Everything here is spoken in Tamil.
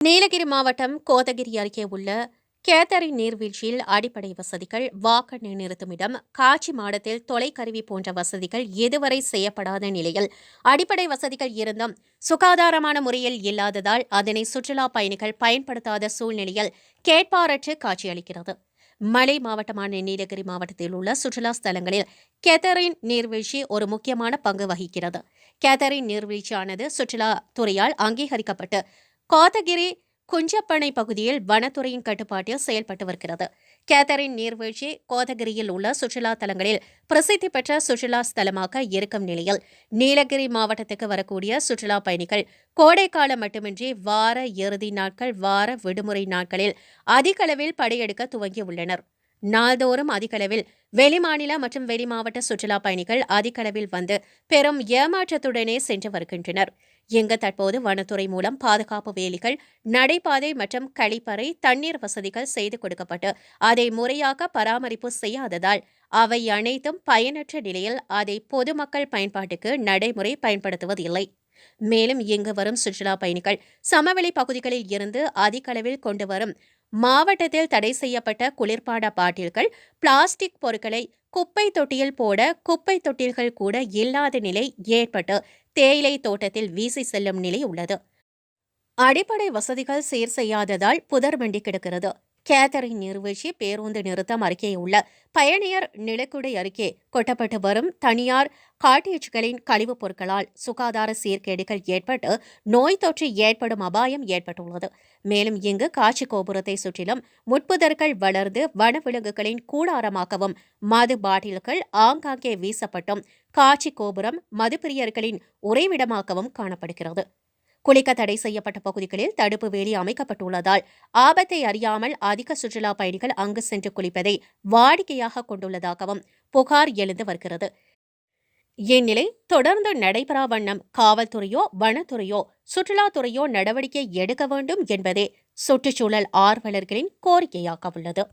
நீலகிரி மாவட்டம் கோதகிரி அருகே உள்ள கேத்தரின் நீர்வீழ்ச்சியில் அடிப்படை வசதிகள் வாக்கு நிறுத்துமிடம் காட்சி மாடத்தில் தொலைக்கருவி போன்ற வசதிகள் இதுவரை செய்யப்படாத நிலையில் அடிப்படை வசதிகள் இருந்தும் சுகாதாரமான முறையில் இல்லாததால் அதனை சுற்றுலா பயணிகள் பயன்படுத்தாத சூழ்நிலையில் கேட்பாரற்று காட்சியளிக்கிறது. மலை மாவட்டமான நீலகிரி மாவட்டத்தில் உள்ள சுற்றுலா ஸ்தலங்களில் கேத்தரின் நீர்வீழ்ச்சி ஒரு முக்கியமான பங்கு வகிக்கிறது. கேத்தரின் நீர்வீழ்ச்சியானது சுற்றுலா துறையால் அங்கீகரிக்கப்பட்டு கோத்தகிரி குஞ்சப்பனை பகுதியில் வனத்துறையின் கட்டுப்பாட்டில் செயல்பட்டு வருகிறது. கேத்தரின் நீர்வீழ்ச்சி கோதகிரியில் உள்ள சுற்றுலா தலங்களில் பிரசித்தி பெற்ற சுற்றுலா ஸ்தலமாக இருக்கும் நிலையில் நீலகிரி மாவட்டத்துக்கு வரக்கூடிய சுற்றுலா பயணிகள் கோடைக்காலம் மட்டுமின்றி வார இறுதி நாட்கள் வார விடுமுறை நாட்களில் அதிக அளவில் படையெடுக்க துவங்கியுள்ளனர். நாள்தோறும் அதிகளவில் வெளிமாநில மற்றும் வெளிமாவட்ட சுற்றுலா பயணிகள் அதிகளவில் வந்து பெரும் ஏமாற்றத்துடனே சென்று வருகின்றனர். இங்கு தற்போது வனத்துறை மூலம் பாதுகாப்பு வேலிகள் நடைபாதை மற்றும் கழிப்பறை தண்ணீர் வசதிகள் செய்து கொடுக்கப்பட்டு அதை முறையாக பராமரிப்பு செய்யாததால் அவை அனைத்தும் பயனற்ற நிலையில் அதை பொதுமக்கள் பயன்பாட்டுக்கு நடைமுறை பயன்படுத்துவதில்லை. மேலும் இங்கு வரும் சுற்றுலா பயணிகள் சமவெளி பகுதிகளில் இருந்து அதிக அளவில் கொண்டு வரும் மாவட்டத்தில் தடை செய்யப்பட்ட குளிர்பாட பாட்டில்கள் பிளாஸ்டிக் பொருட்களை குப்பை தொட்டியில் போட குப்பை தொட்டில்கள் கூட இல்லாத நிலை ஏற்பட்டு தேயிலை தோட்டத்தில் வீசி செல்லும் நிலை உள்ளது. அடிப்படை வசதிகள் சீர் செய்யாததால் புதர் வண்டி கிடக்கிறது. கேத்தரின் நீர்வீழ்ச்சி பேருந்து நிறுத்தம் அருகே உள்ள பயணியர் நிலக்குடை அருகே கொட்டப்பட்டு வரும் தனியார் காட்டேஜ்களின் கழிவுப் பொருட்களால் சுகாதார சீர்கேடுகள் ஏற்பட்டு நோய் தொற்று ஏற்படும் அபாயம் ஏற்பட்டுள்ளது. மேலும் இங்கு காட்சி கோபுரத்தை சுற்றிலும் முட்புதர்கள் வளர்ந்து வனவிலங்குகளின் கூடாரமாகவும் மது பாட்டில்கள் ஆங்காங்கே வீசப்பட்டும் காட்சி கோபுரம் மதுப்பிரியர்களின் உறைவிடமாகவும் காணப்படுகிறது. குளிக்க தடை செய்யப்பட்ட பகுதிகளில் தடுப்பு வேலி அமைக்கப்பட்டுள்ளதால் ஆபத்தை அறியாமல் அதிக சுற்றுலா பயணிகள் அங்கு சென்று குளிப்பதை வாடிக்கையாக கொண்டுள்ளதாகவும் புகார் எழுந்து வருகிறது. இந்நிலை தொடர்ந்து நடைபெறா வண்ணம் காவல்துறையோ வனத்துறையோ சுற்றுலாத்துறையோ நடவடிக்கை எடுக்க வேண்டும் என்பதே சுற்றுச்சூழல் ஆர்வலர்களின் கோரிக்கையாக உள்ளது.